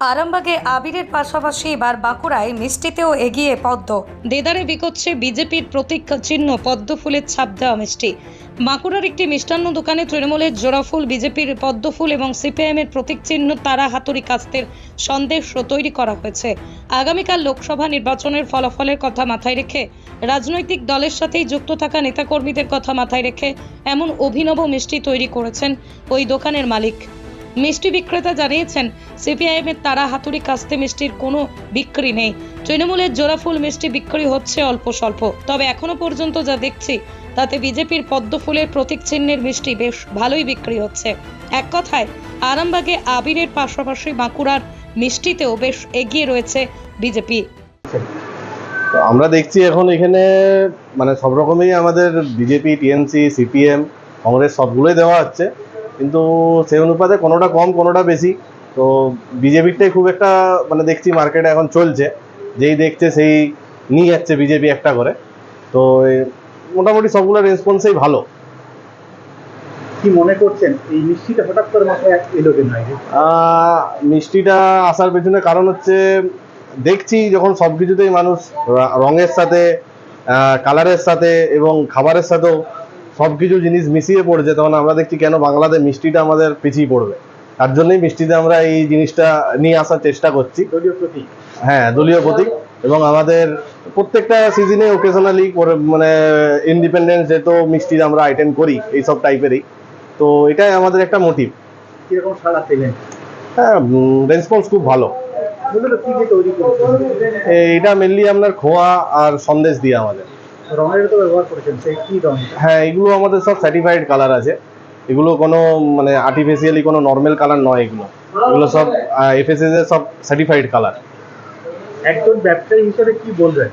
আরামবাগে আবিরের পাশাপাশি এবার বাঁকুড়ায় মিষ্টিতেও এগিয়ে পদ্ম। দেদারে বিকোচ্ছে বিজেপির প্রতীক চিহ্ন, পদ্ম ফুলের ছাপ দেওয়া মিষ্টি। বাঁকুড়ার একটি মিষ্টান্ন দোকানে তৃণমূলের জোড়াফুল, বিজেপির পদ্মফুল এবং সিপিআইএমের প্রতীক চিহ্ন তারা হাতুড়ি কাস্তের সন্দেশ তৈরি করা হয়েছে। আগামীকাল লোকসভা নির্বাচনের ফলাফলের কথা মাথায় রেখে রাজনৈতিক দলের সাথেই যুক্ত থাকা নেতাকর্মীদের কথা মাথায় রেখে এমন অভিনব মিষ্টি তৈরি করেছেন ওই দোকানের মালিক। মিষ্টি বিক্রেতা জানিয়েছেন, সিপিআইএমের তারা হাতুড়ি কাস্তে মিষ্টির কোনো বিক্রি নেই। তৃণমূলের জোড়াফুল মিষ্টি বিক্রি হচ্ছে অল্প স্বল্প। তবে এখনও পর্যন্ত যা দেখছি, তাতে বিজেপির পদ্ম ফুলের প্রতীক চিহ্নের মিষ্টি বেশ ভালোই বিক্রি হচ্ছে। এক কথায়, আরামবাগে আবিরের পাশাপাশি বাঁকুড়ার মিষ্টিতেও বেশ এগিয়ে রয়েছে বিজেপি। আমরা দেখছি এখন এখানে মানে সব রকমই আমাদের বিজেপি, টিএমসি, সিপিএম, কংগ্রেস সবগুলোই দেওয়া হচ্ছে। কিন্তু সেই অনুপাতে কোনোটা কম কোনোটা বেশি তো বিজেপিরটাই খুব একটা মানে দেখছি মার্কেটে এখন চলছে। যেই দেখছে সেই নিয়ে যাচ্ছে বিজেপি একটা করে। তো মোটামুটি সবগুলোর রেসপন্সেই ভালো। কি মনে করছেন? এই মিষ্টিটা হঠাৎ করে মাথায় এলো কেন মিষ্টিটা আসার পেছনে কারণ হচ্ছে দেখছি যখন সব কিছুতেই মানুষ রঙের সাথে কালারের সাথে এবং খাবারের সাথেও সব কিছু জিনিস মিশিয়ে পড়ছে তখন আমরা দেখছি কেন বাংলাতে মিষ্টিটা আমাদের পিছিয়ে পড়বে। তার জন্যই মিষ্টিতে আমরা এই জিনিসটা নিয়ে আসার চেষ্টা করছি। দলীয় প্রতীক। হ্যাঁ দলীয় প্রতীক। এবং আমাদের প্রত্যেকটা সিজনে ওকেশনালি মানে ইন্ডিপেন্ডেন্স যেহেতু মিষ্টির আমরা আইটেম করি এইসব টাইপেরই তো এটাই আমাদের একটা মোটিভ কীরকম সাড়া পেলেন? হ্যাঁ রেসপন্স খুব ভালো। এটা মেনলি আপনার খোয়া আর সন্দেশ দিয়ে আমাদের। রঙের তো ব্যবহার করেছেন সেই কি রং হ্যাঁ এগুলো আমাদের সব সার্টিফাইড কালার আছে। এগুলো কোনো মানে আর্টিফিশিয়ালি কোনো নর্মাল কালার নয় এগুলো। এগুলো সব এফএসএস এর সব সার্টিফাইড কালার একজন ব্যবসায়ী হিসেবে কি বলবেন?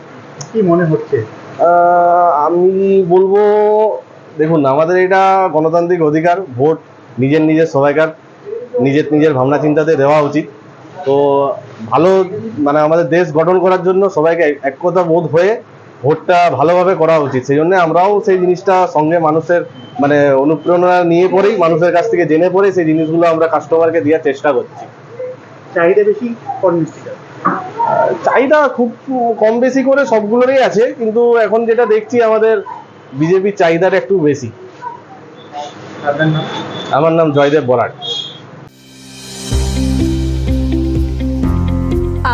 কি মনে হচ্ছে? আমি বলব দেখুন আমাদের এটা গণতান্ত্রিক অধিকার ভোট নিজের নিজের সবাইকার নিজের নিজের ভাবনা চিন্তাতে দেওয়া উচিত। তো ভালো মানে আমাদের দেশ গঠন করার জন্য সবাইকে এক- একতা বোধ হয়ে ভোটটা ভালোভাবে করা উচিত। সেই জন্য আমরাও সেই জিনিসটা সঙ্গে মানুষের মানে অনুপ্রেরণা নিয়ে পরেই মানুষের কাছ থেকে জেনে পড়ে সেই জিনিসগুলো আমরা কাস্টমারকে দেওয়ার চেষ্টা করছি। চাহিদা বেশি চাহিদা খুব কম বেশি করে সবগুলোরই আছে কিন্তু এখন যেটা দেখছি আমাদের বিজেপির চাহিদাটা একটু বেশি। আমার নাম জয়দেব বরাট।